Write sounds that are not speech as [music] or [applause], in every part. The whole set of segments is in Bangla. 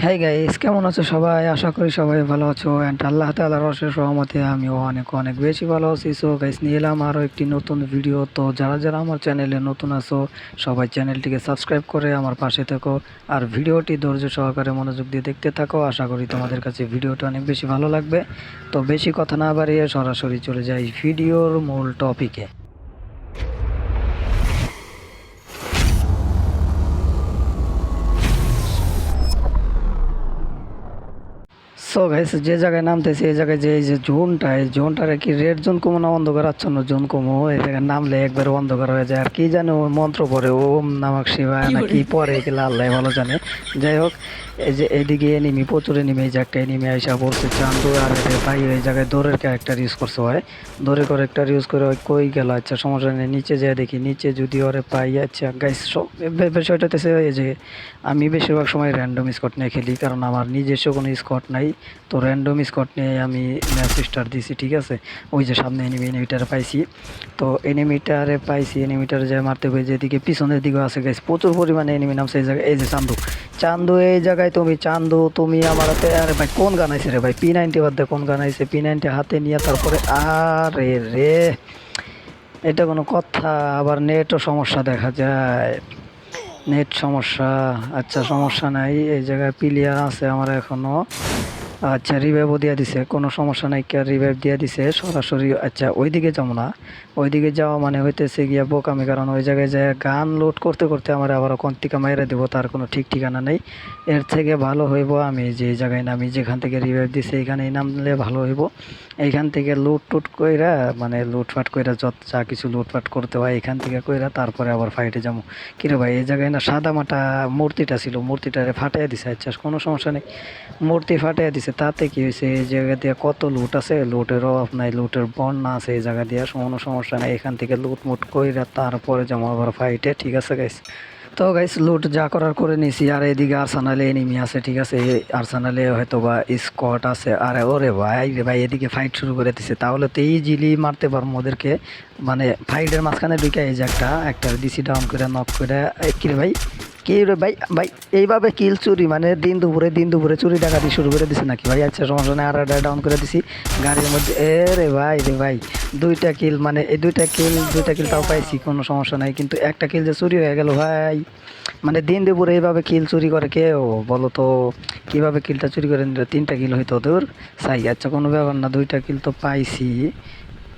হ্যাঁ গাইস কেমন আছো সবাই? আশা করি সবাই ভালো আছো। অ্যান্ড আল্লাহ তাআলার অশেষ সহমতে আমিও অনেক অনেক বেশি ভালো আছি। সো গাইস নিয়ে এলাম আরও একটি নতুন ভিডিও তো যারা যারা আমার চ্যানেলে নতুন আছো, সবাই চ্যানেলটিকে সাবস্ক্রাইব করে আমার পাশে থেকো। আর ভিডিওটি ধৈর্য সহকারে মনোযোগ দিয়ে দেখতে থাকো। আশা করি তোমাদের কাছে ভিডিওটা অনেক বেশি ভালো লাগবে। তো বেশি কথা না বাড়িয়ে সরাসরি চলে যাই ভিডিওর মূল টপিকে সো গাইস যে জায়গায় নামতেছি এই জায়গায় যে এই যে জোনটা এই জোনটার কি রেড জোন কমো না অন্ধকার আচ্ছন্ন জোন কমো? এই জায়গায় নামলে একবার অন্ধকার হয়ে যায়। আর কি জানে ও মন্ত্র পড়ে ওম নামক শিবায় না কি পরে কি আল্লাহ ভালো জানে। যাই হোক এই যে এইদিকে এনিমি প্রচুর এনিমি এই যে একটা এনিমি আইসা বলছে চান্দু আর এদের ভাই এই জায়গায় দৌড়ের ক্যারেক্টার ইউজ করছে হয় দৌড়ের ক্যারেক্টার ইউজ করে ওই কই গেল? আচ্ছা সমস্যা নেই নিচে যেয়ে দেখি নিচে যদি ওরে পাই আচ্ছা গাইস সব বিষয়টা হচ্ছে এই যে আমি বেশিরভাগ সময় র্যান্ডম স্কট নিয়ে খেলি কারণ আমার নিজস্ব কোনো স্কট নাই। তো র্যান্ডম স্কট নিয়ে আমি ম্যাচ স্টার দিছি, ঠিক আছে? ওই যে সামনে এনিমি এনিমিটারে পাইছি। তো এনিমিটারে পাইছি এনিমিটারে যে মারতে হবে, যেদিকে পিছনের দিকে আছে গাইস প্রচুর পরিমাণে এনিমি নামছে এই জায়গায়। এই যে চান্দু। চান্দু, এই জায়গায় তুমি, চান্দু, তুমি আমার হাতে, আরে ভাই, কোন গান আইছে রে ভাই? পি নাইনটি বাদ কোন গান আইছে? পি নাইনটি হাতে নিয়ে তারপরে, আরে রে। এটা কোনো কথা, আবার নেটও সমস্যা দেখা যায়। নেট সমস্যা। আচ্ছা সমস্যা নাই, এই জায়গায় প্লেয়ার আছে আমার এখনও। আচ্ছা রিভাইভও দিয়ে দিছে, কোনো সমস্যা নাই কে রিভাইভ দিয়ে দিছে, সরাসরি আচ্ছা ওইদিকে যাব না। ওইদিকে যাওয়া মানে হইতেছে গিয়া বোকামি, কারণ ওই জায়গায় যে গান লোড করতে করতে আমার আবার কন্তিকা মাইরা দেবো, তার কোনো ঠিক ঠিকানা নেই। এর থেকে ভালো হইব আমি যে জায়গায় নামি, যেখান থেকে রিভাইভ দিছে এইখানে নামলে ভালো হইব। এইখান থেকে লুট টুট কইরা মানে লুটফাট কইরা যত, যা কিছু লুটফাট করতে হয়, এখান থেকে কইরা তারপরে আবার ফাইটে যাব। কিরে ভাই, এই জায়গায় না সাদা মাটা মূর্তিটা ছিল, মূর্তিটারে ফাটাইয়া দিছে আচ্ছা কোনো সমস্যা নেই। মূর্তি ফাটাইয়া দিছে তাতে কি হয়েছে, এই জায়গা দিয়ে কত লুট আছে? লুটের অভাব নাই, লুটের বন্যা আছে এই জায়গা দিয়ে, কোনো সমস্যা নেই। এখান থেকে লুট মুট কইরা তারপরে যাব আবার ফাইটে ঠিক আছে গাইস তো গাইস লুট যা করার করে নিছি। আর এদিকে আর্সানালে এনিমি আছে, ঠিক আছে? এই আর্সানালে হয়তো বা স্কট আছে। আর ওরে ভাই রে ভাই, এদিকে ফাইট শুরু করে দিছে। তাহলে তো ইজিলি মারতে পারব ওদেরকে। মানে ফাইটের মাঝখানে ঢুকে এই যে একটা একটা ডিসি ডাউন করে নক করে। এই কি রে ভাই? কি রে ভাই? ভাই, এইভাবে কিল চুরি মানে দিন দুপুরে দিন দুপুরে চুরি ডাকাতি শুরু করে দিছে নাকি ভাই? আচ্ছা সমস্যা নেই আর ডাউন করে দিছি। গাড়ির মধ্যে, এ রে ভাই রে ভাই, দুইটা কিল মানে এই দুইটা কিল দুইটা কিল তাও পাইছি, কোনো সমস্যা নাই, কিন্তু একটা কিল যে চুরি হয়ে গেল ভাই মানে দিন দুপুরে এইভাবে কিল চুরি করে কেউ বলো তো, কীভাবে কিলটা চুরি করে তিনটা কিল হইতো তোর? সাই আচ্ছা কোনো ব্যাপার না, দুইটা কিল তো পাইছি।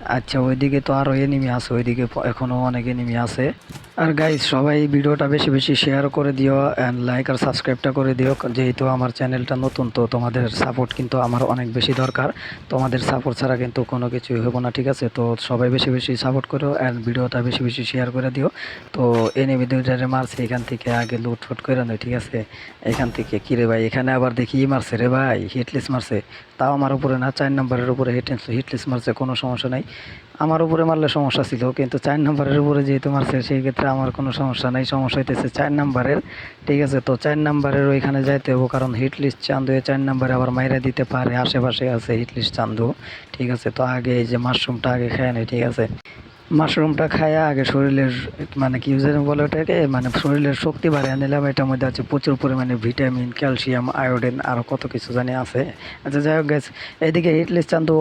আচ্ছা ওইদিকে তো আরও এনিমি আছে, ওইদিকে প- এখনও অনেক এনিমি আছে। আর গাইজ সবাই ভিডিওটা বেশি বেশি শেয়ার করে দিও অ্যান্ড লাইক আর সাবস্ক্রাইবটা করে দিও। যেহেতু আমার চ্যানেলটা নতুন, তো তোমাদের সাপোর্ট কিন্তু আমার অনেক বেশি দরকার। তোমাদের সাপোর্ট ছাড়া কিন্তু কোনো কিছুই হব না, ঠিক আছে? তো সবাই বেশি বেশি সাপোর্ট করো অ্যান্ড ভিডিওটা বেশি বেশি শেয়ার করে দিও। তো এনিমি দুইটারে মারছে, এখান থেকে আগে লুটফুট করে নেয় ঠিক আছে? এখান থেকে কিরে ভাই, এখানে আবার দেখি ই মারছে রে ভাই হিটলিস মারছে। তাও আমার উপরে না, চার নম্বরের উপরে হিটলিস মারছে, কোনো সমস্যা নাই। আমার উপরে মারলে সমস্যা ছিল, কিন্তু চার নাম্বারের উপরে যেহেতু মারছে, সেই ক্ষেত্রে আমার কোনো সমস্যা নাই, সমস্যা হইতেছে চার নাম্বারের। ঠিক আছে, তো চার নাম্বারের ওইখানে যাইতে হব কারণ হিটলিস্ট চান্দু এই চার নাম্বারে আবার মাইরা দিতে পারে, আশেপাশে আছে হিটলিস্ট চান্দু। ঠিক আছে, তো আগে এই যে মাশরুমটা আগে খেয়ে নেই, ঠিক আছে। মাশরুমটা খায়া আগে শরীরের মানে কি বলে ওটাকে মানে শরীরের শক্তি বাড়িয়ে নিলাম। এটার মধ্যে আছে প্রচুর পরিমাণে ভিটামিন, ক্যালসিয়াম, আয়োডিন আরও কত কিছু জানি আছে। আচ্ছা যাই হোক গেছে এদিকে হিটলিস চান্দু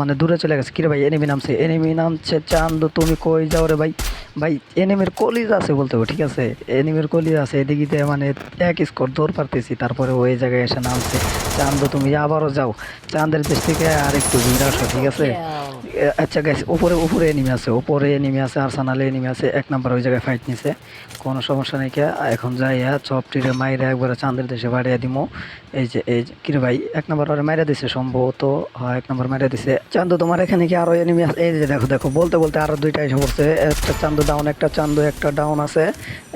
মানে দূরে চলে গেছে। কিরে ভাই এনিমি নামছে। এনিমি নামছে চান্দু, তুমি কই যাও রে ভাই? ভাই এনিমির কলিজ আছে বলতে হবে, ঠিক আছে? এনিমির কলিজ আছে। এদিকে মানে এক স্কোর দৌড় পারতেছি, তারপরে ওই জায়গায় এসে নামছে। চান্দু, তুমি আবারও যাও। চাঁদের দেশ থেকে আর একটু আসো, ঠিক আছে? আচ্ছা গাইস উপরে উপরে এনিমি আছে, উপরে এনিমি আছে আরসানালে এনিমি আছে, এক নাম্বার ওই জায়গায় ফাইট নিছে। কোনো সমস্যা নেই এখন যাইয়া চপটিরে মাইরে একবারে চাঁদের দেশে বাড়িয়ে দিমো। এই যে, এই কিরে ভাই, এক নাম্বার ওরে মাইরা দিছে, সম্ভবত হ্যাঁ এক নাম্বার মাইরা দিছে। চান্দু তোমার এখানে কি আরও এনিমি আছে? এই যে, দেখো দেখো, বলতে বলতে আরও দুইটা এসে পড়ছে। একটা চান্দু ডাউন একটা চান্দু একটা ডাউন আছে,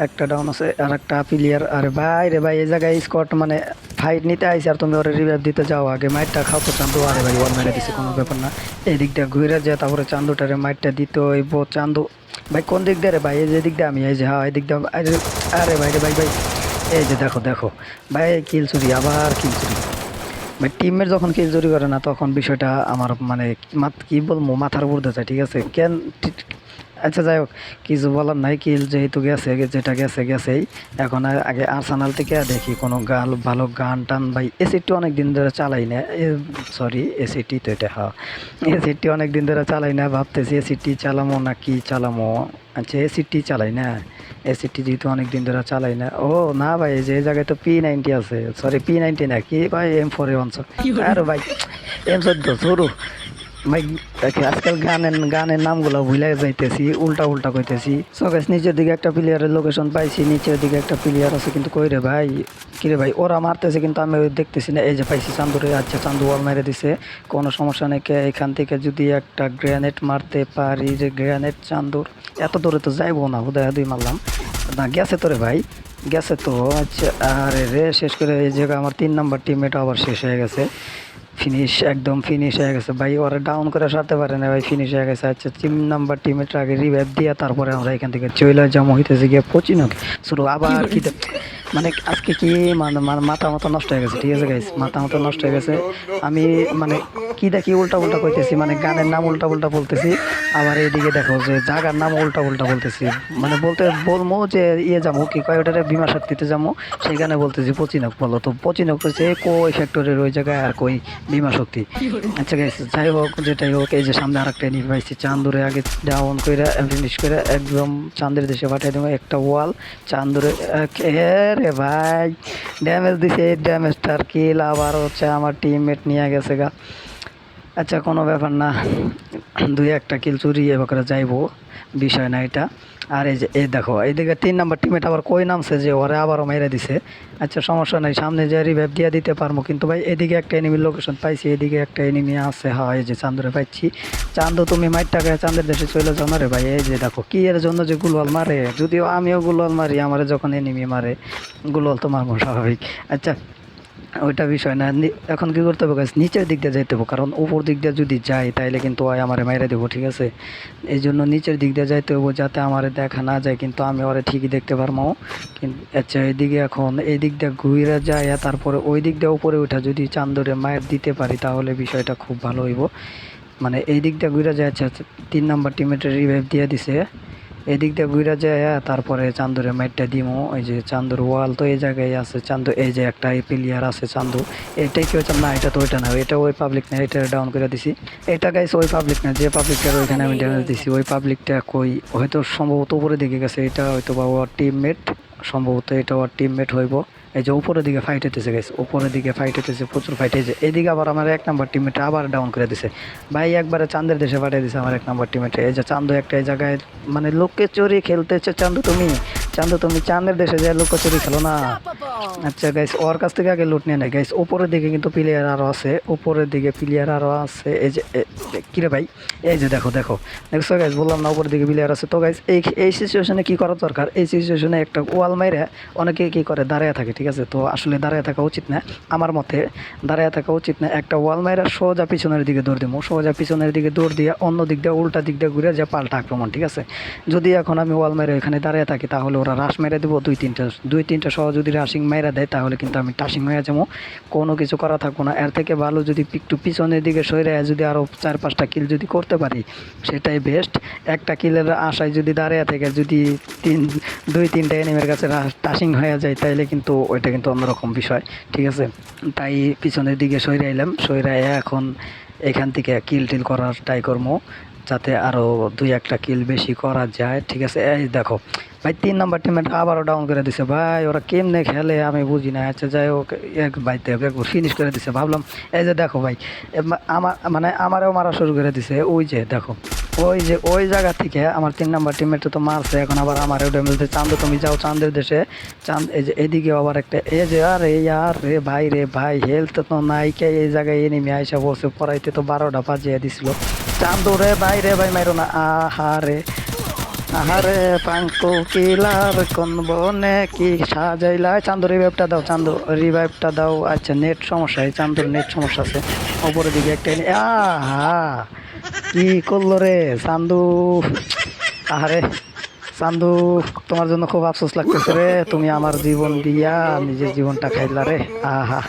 একটা ডাউন আছে, আর একটা প্লেয়ার আরে ভাই রে ভাই, এই জায়গায় স্কট মানে ফাইট নিতে আইসি আর তুমি ওরে রিভাইভ দিতে যাও আগে। মাইটটা খাও তো চান্দু আরে ভাই ওর মেরে দিছে, কোনো ব্যাপার না। এই দিকটা ঘুরে যায় তারপরে চান্দুটারে মাইটটা দিত এই বো চান্দু, ভাই, কোন দিক দিয়ে রে ভাই? এই যে দিক দিয়ে আমি, এই যে হ্যাঁ এই দিক দিয়ে, আরে ভাই রে ভাই ভাই। এই যে দেখো দেখো, ভাই কিল চুরি, আবার কিল চুরি। ভাই, টিমের যখন কিল চুরি করে না, তখন বিষয়টা আমার মানে কি বলব, মাথার উপর দিয়ে যায়, ঠিক আছে? কেন আচ্ছা যাই হোক কিছু বলার নাই কিল যেহেতু গেছে যেটা গেছে গেছেই। এখন আগে আর্সানাল থেকে দেখি কোনো গাল ভালো গান টান। ভাই এসিটি অনেক দিন ধরে চালাই না। সরি এসিটি তো এটা হ্যাঁ। এসিটি অনেক দিন ধরে চালাই না ভাবতেছি এসিটি চালামো না কি চালামো? আচ্ছা এসিটি চালাই না? এসিটি যেহেতু অনেক দিন ধরে চালাই না। ও না ভাই যে জায়গায় তো পি নাইনটি আছে। সরি পি নাইনটি না কি? ভাই এম ফোর ওয়ান আরে ভাই এম চোদ্দ দেখে আজকাল গানের গানের নামগুলো ভুলে যাইতেছি উল্টা উল্টা কইতেছি। সো গাইস নিচের দিকে একটা প্লেয়ারের লোকেশন পাইছি, নিচের দিকে একটা প্লেয়ার আছে কিন্তু কই রে ভাই? কিরে ভাই? ওরা মারতেছে কিন্তু আমি ওই দেখতেছি না। এই যে পাইছি চান্দুরে আচ্ছা চান্দু ওয়াল মেরে দিছে। কোনো সমস্যা নেই কে এখান থেকে যদি একটা গ্রেনেড মারতে পারি যে গ্রেনেড চান্দুর। এত দূরে তো যাইবো না, হুদয় দুই মারলাম। না, গেছে তো রে ভাই। গেছে তো আচ্ছা আরে রে, শেষ করে এই জায়গায় আমার তিন নাম্বার টিমমেট আবার শেষ হয়ে গেছে। ফিনিশ একদম ফিনিশ হয়ে গেছে। ভাই ওরা ডাউন করে সারতে পারে না ভাই ফিনিশ হয়ে গেছে। আচ্ছা তিন নাম্বার টিমের আগে রিভাইভ দিয়ে তারপরে আমরা এখান থেকে চলে যাব। হইতেছে গিয়ে পচিনক। নাকি শুরু আবার [laughs] কি মানে আজকে কি মানে মাথা মতো নষ্ট হয়ে গেছে? ঠিক আছে গাইস মাথা মতো নষ্ট হয়ে গেছে। আমি মানে কি দেখি উল্টা উল্টা কইতেছি মানে গানের নাম উল্টা উল্টা বলতেছি। আবার এইদিকে দেখো যে জায়গার নাম উল্টা উল্টা বলতেছি। মানে বলতে বলব যে ইয়ে যাব কি কয় ওটারে বিমা শক্তিতে যাব? সেখানে বলতেছি পচিনক বলো। তো পচিনক হচ্ছে কই ফ্যাক্টরির ওই জায়গায় আর কই বিমা শক্তি? আচ্ছা গাইস যাই হোক, যেটাই হোক, এই যে সামনে আরেকটা এনিমি পাইছি চান্দুরে আগে ডাউন করে ফিনিশ করে একদম চান্দের দেশে পাঠিয়ে দেবো একটা ওয়াল চান্দুরে রে ভাই ড্যামেজ দিছে এই ড্যামেজটার কিল আবার হচ্ছে আমার টিমমেট নিয়ে গেছে গা আচ্ছা কোনো ব্যাপার না। দুই একটা কিল চুরি এবার যাইবো, বিষয় না এটা। আর এই যে, এই দেখো এইদিকে তিন নাম্বার টিমেট আবার কই নামছে যে ওরা আবারও মেরে দিছে। আচ্ছা সমস্যা নাই, সামনে যে রিভাইভ দিয়ে দিতে পারব। কিন্তু ভাই, এদিকে একটা এনিমির লোকেশন পাইছি, এদিকে একটা এনিমি আছে। হ্যাঁ যে চান্দরে পাইছি। চান্দু, তুমি মাইট টাকায় চাঁদের দেশে চলে যাও না রে ভাই। এই যে দেখো, কি এর জন্য যে গুলওয়াল মারে? যদিও আমিও গুলওয়াল মারি, আমার যখন এনিমি মারে, গুলওয়াল তো মারবো স্বাভাবিক। আচ্ছা ওইটা বিষয় না। এখন কি করতে হবে guys? নিচের দিক দিয়ে যাইতে হবে। কারণ উপর দিক দিয়ে যদি যাই, তাইলে কিন্তু ওই আমারে মাইরে দেবো, ঠিক আছে? এই জন্য নিচের দিক দিয়ে যাইতে হবে যাতে আমারে দেখা না যায়। কিন্তু আমি ওরে ঠিকই দেখতে পারব কিন্তু আচ্ছা এইদিকে এখন এই দিক দিয়ে ঘুরে যায় তারপরে ওই দিক দিয়ে উপরে উঠা যদি চান্দরে মায়ের দিতে পারি, তাহলে বিষয়টা খুব ভালো হইব। মানে এই দিক দিয়ে ঘুরে যায় আচ্ছা তিন নাম্বার টিমেটের রিভাইভ দিয়ে দিছে। এদিক ঘুরা যায় তারপরে চান্দুরে মাইটটা দিমো। ওই যে চান্দুর ওয়াল তো এই জায়গায় আছে। চান্দু, এই যে একটা প্লেয়ার আছে চান্দু। এটাই কি হচ্ছে না, এটা তো ওইটা না, এটা ওই পাবলিক না, এটা ডাউন করে দিছি। এটা গাইছে ওই পাবলিক না, যে পাবলিকটা ওইখানে আমি ড্যামেজ দিছি। ওই পাবলিকটা কই? হয়তো সম্ভবত উপরে দিকে গেছে। এটা হয়তো বা ওর টিমমেট সম্ভবত এটা ওর টিমমেট হইব। এই যে উপরের দিকে ফাইট হতেছে গেছে উপরের দিকে ফাইট হতেছে প্রচুর ফাইট হয়েছে এদিকে আবার আমার এক নাম্বার টিমমেট আবার ডাউন করে দিছে। ভাই, একবারে চাঁদের দেশে পাঠিয়ে দিছে আমার এক নাম্বার টিমেটা এই যে চান্দু একটা জায়গায় মানে লোকে চোরে খেলতেছে। চান্দু তুমি? চান্দু তুমি চাঁদের দেশে যে লোক চুরি খেলো না। আচ্ছা গাইস ওর কাছ থেকে আগে লুট নিয়ে নেয় গাইস উপরের দিকে কিন্তু প্লেয়ার আরও আছে, উপরের দিকে প্লেয়ার আরও আছে। এই যে কিরে ভাই? এই যে দেখো দেখো। দেখছ গাইস বললাম না উপরের দিকে প্লেয়ার আছে। তো গাইস এই এই সিচুয়েশনে কি করা দরকার? এই সিচুয়েশনে একটা ওয়াল মাইরে অনেকে কি করে? দাঁড়ায় থাকে, ঠিক আছে? তো আসলে দাঁড়ায় থাকা উচিত না। আমার মতে দাঁড়ায় থাকা উচিত না। একটা ওয়াল মাইরা সোজা পিছনের দিকে দৌড় দিব সোজা পিছনের দিকে দৌড় দিয়ে অন্য দিক দিয়ে, উল্টা দিক দিয়ে ঘুরে যে পাল্টা আক্রমণ, ঠিক আছে? যদি এখন আমি ওয়াল মাইরে এখানে দাঁড়িয়ে থাকি, তাহলে ওরা রাশ মেরে দেবো, দুই তিনটা দুই তিনটা সহ যদি রাশিং মেরে দেয়, তাহলে কিন্তু আমি টাশিং হয়ে যাব। কোনো কিছু করা থাকব না। এর থেকে ভালো যদি একটু পিছনের দিকে সরে যদি আরও চার পাঁচটা কিল যদি করতে পারি, সেটাই বেস্ট একটা কিলের আশায় যদি দাঁড়িয়ে থেকে, যদি তিন, দুই তিনটা এনিমের কাছে টাশিং হয়ে যায়, তাইলে কিন্তু ওইটা কিন্তু অন্যরকম বিষয়। ঠিক আছে? তাই পিছনের দিকে সরে এলাম সরে এখন এখান থেকে কিল টিল করার ট্রাই করব, যাতে আরও দুই একটা কিল বেশি করা যায়। ঠিক আছে? এই দেখো ভাই, তিন নম্বর টিমের আবারও ডাউন করে দিছে। ভাই, ওরা কেমনে খেলে আমি বুঝি না। আচ্ছা যাই হোক, এক বাইতে একবার ফিনিশ করে দিছে। ভাবলাম, এই যে দেখো ভাই আমার মানে আমারও মারা শুরু করে দিছে। ওই যে দেখো, ওই যে, ওই জায়গা থেকে আমার তিন নাম্বার টিমমেট তো মারছে। এখন আবার আমারও ড্যামেজ দিচ্ছে চাঁদ তুমি যাও চাঁদের দেশে। চাঁদ এই যে এদিকে আবার একটা এই যে, আরে আর রে ভাই রে ভাই হেলথ তো নাই কে, এই জায়গায় এনিমি আইসা বসে পড়াইতে তো বারোটা বাজিয়ে দিছিল। চান্দু রে ভাই রে ভাই, মাইরো না। আহা রে। আহারে পাঙ্কু কিলার কোন বনে? কি সাজাইলা? চান্দু রিভাইভটা দাও চান্দু রিভাইভটা দাও। আচ্ছা নেট সমস্যা, এই চান্দুর নেট সমস্যা আছে। ওপরের দিকে একটা আহা, কি করল রে চান্দু? আহারে, চান্দু, তোমার জন্য খুব আফসোস লাগতেছে রে। তুমি আমার জীবন দিয়া, নিজের জীবনটা খাইলা রে। আহা।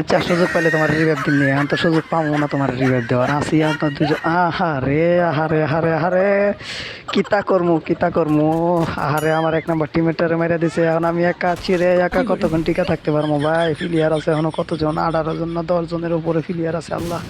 আচ্ছা সুযোগ পাইলে তোমার রিভাইভ দিন নিয়ে আমি তো সুযোগ পাবো না তোমার রিভাইভ দেওয়ার। আসি আপনার দুজন আহা রে আহারে আহারে আহারে। কিতা কর্ম কিতা কর্ম? আহারে, আমার এক নম্বর টিমেটার মেরে দিছে। এখন আমি একা আছি রে, একা কতক্ষণ টিকা থাকতে পারব ভাই ফিলিয়ার আছে এখনও কতজন? আঠারো জন না দশ জনের উপরে ফিলিয়ার আছে, আল্লাহ।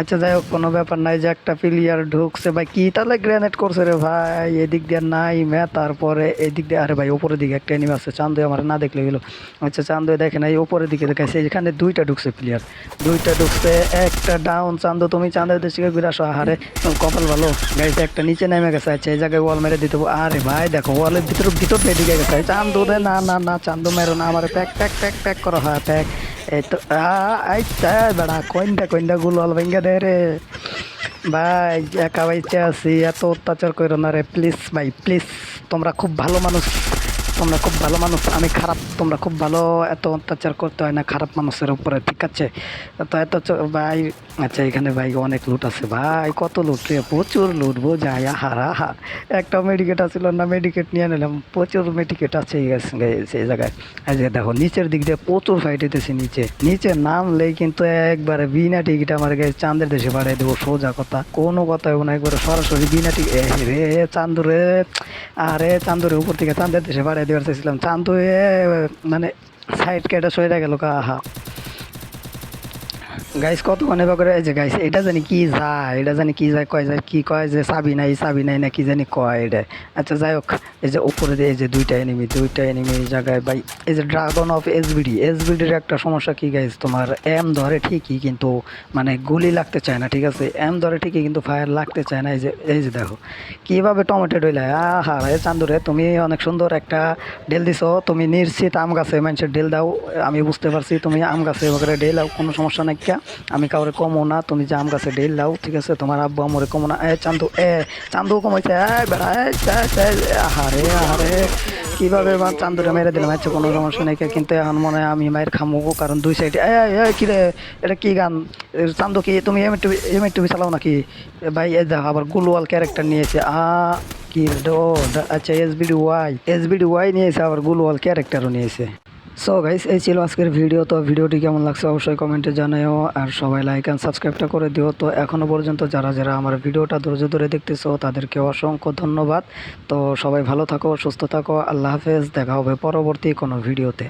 আচ্ছা যাই হোক, কোনো ব্যাপার নাই, যে একটা প্লেয়ার ঢুকছে, ভাই, কি তাহলে গ্রেনেড করছে রে ভাই? এদিক দিয়ে নাই মে, তারপরে এদিক দিয়ে, আরে ভাই, উপরের দিকে একটা এনিমি আছে, চান্দু আমার না দেখলে গেলো আচ্ছা চান্দু দেখে নাই, উপরের দিকে দেখাইছে, এখানে দুইটা ঢুকছে প্লেয়ার দুইটা ঢুকছে, একটা ডাউন চান্দু, তুমি চান্দের দেশে ঘুরে আসো, আহারে কপাল ভালো। গাড়িতে একটা নিচে নেমে গেছে আচ্ছা এই জায়গায় ওয়াল মেরে দিতে আরে ভাই, দেখো ওয়ালের ভিতরে, ভিতর ঢুকে গেছে। চান্দু রে, না না না, চান্দু মেরো না, আমার প্যাক প্যাক প্যাক প্যাক করা হয় প্যাক এই তো আইতা বেড়া কইন্ডা কইন্ডা গুলাল ভেঙ্গা দে রে। ভাই, একা বাইতে আছি, এত অত্যাচার করো না রে প্লিজ ভাই প্লিজ তোমরা খুব ভালো মানুষ। তোমরা খুব ভালো মানুষ, আমি খারাপ, তোমরা খুব ভালো, এত অত্যাচার করতে হয় না, খারাপ মানুষের উপরে, ঠিক আছে? তো এত ভাই আচ্ছা এখানে ভাই অনেক লুট আছে, ভাই, কত লুট রে? প্রচুর লুট বোঝায় হারা হা একটা মেডিকেট আছিল না মেডিকেট নিয়ে নিলাম, প্রচুর মেডিকেট আছে এই জায়গায়। এই যে দেখো, নিচের দিক দিয়ে প্রচুর ফাইট হইতেছে নিচে। নিচে নামলেই কিন্তু একবারে বিনা টিকিট আমার গায়ে চাঁদের দেশে বাড়াই দেবো, সোজা কথা। কোনো কথা না, একবারে সরাসরি বিনা টিকিট রে চান্দু রে, আরে চান্দুরে উপর থেকে চাঁদের দেশে বাড়াই দেওয়ার চাইছিলাম। চান্দু এ মানে সাইড কেটে সরে গেল কা আহা গাইস কত মনে করে এই যে গাইস এটা জানি কি যায়, এটা জানি কি যায়, কয় যায়, কি কয় যে চাবি নাই চাবি নাই, না কি জানি কয় এটা। আচ্ছা যাই হোক, এই যে উপরে এই যে দুইটা এনিমি দুইটা এনিমি জায়গায়, ভাই, এই যে ড্রাগন অফ এসবিডি এসবিডির একটা সমস্যা কি গাইস তোমার এম ধরে ঠিকই কিন্তু মানে গুলি লাগতে চায় না, ঠিক আছে? এম ধরে ঠিকই কিন্তু ফায়ার লাগতে চায় না, এই যে এই যে দেখো, কীভাবে টমেটো ডইলে আহা রে চান্দুরে, তুমি অনেক সুন্দর একটা ডেল দিছো, তুমি নিশ্চিত আম গাছে মানুষের ডেল দাও, আমি বুঝতে পারছি, তুমি আম গাছে ওখানে ডেল দাও, কোনো সমস্যা নাই, কিয়া? আমি কাউরে কমো না, তুমি আম গাছে ডেল দাও ঠিক আছে? তোমার আব্বু আমরে কমো না। এ, চান্দু এ চান্দু কমাইছে। এ, বেড়া, এ আহারে আহারে। কীভাবে চান্দুরে মেরে দিলাম? আচ্ছা কোনো সমস্যা নেই কিন্তু এখন মনে হয় আমি মায়ের খামো কারণ দুই সাইডে এ এ রে এটা কি গান? চান্দু কি, তুমি এম একটু এম একটু চালাও নাকি? এ, ভাই এই দেখো, আবার গুলওয়াল ক্যারেক্টার নিয়েছে। আ, কি আচ্ছা এসবিডি ওয়াই এসবিডি ওয়াই নিয়েছে, আবার গুলওয়াল ক্যারেক্টারও নিয়েছে। সো গাইস এই ছিল আজকের ভিডিও তো ভিডিওটি কেমন লাগছে অবশ্যই কমেন্টে জানাও আর সবাই লাইক অ্যান্ড সাবস্ক্রাইবটা করে দিও। তো এখনও পর্যন্ত যারা যারা আমার ভিডিওটা ধৈর্য ধরে দেখতেছো, তাদেরকে অসংখ্য ধন্যবাদ। তো সবাই ভালো থাকো, সুস্থ থাকো। আল্লাহ হাফেজ। দেখা হবে পরবর্তী কোনো ভিডিওতে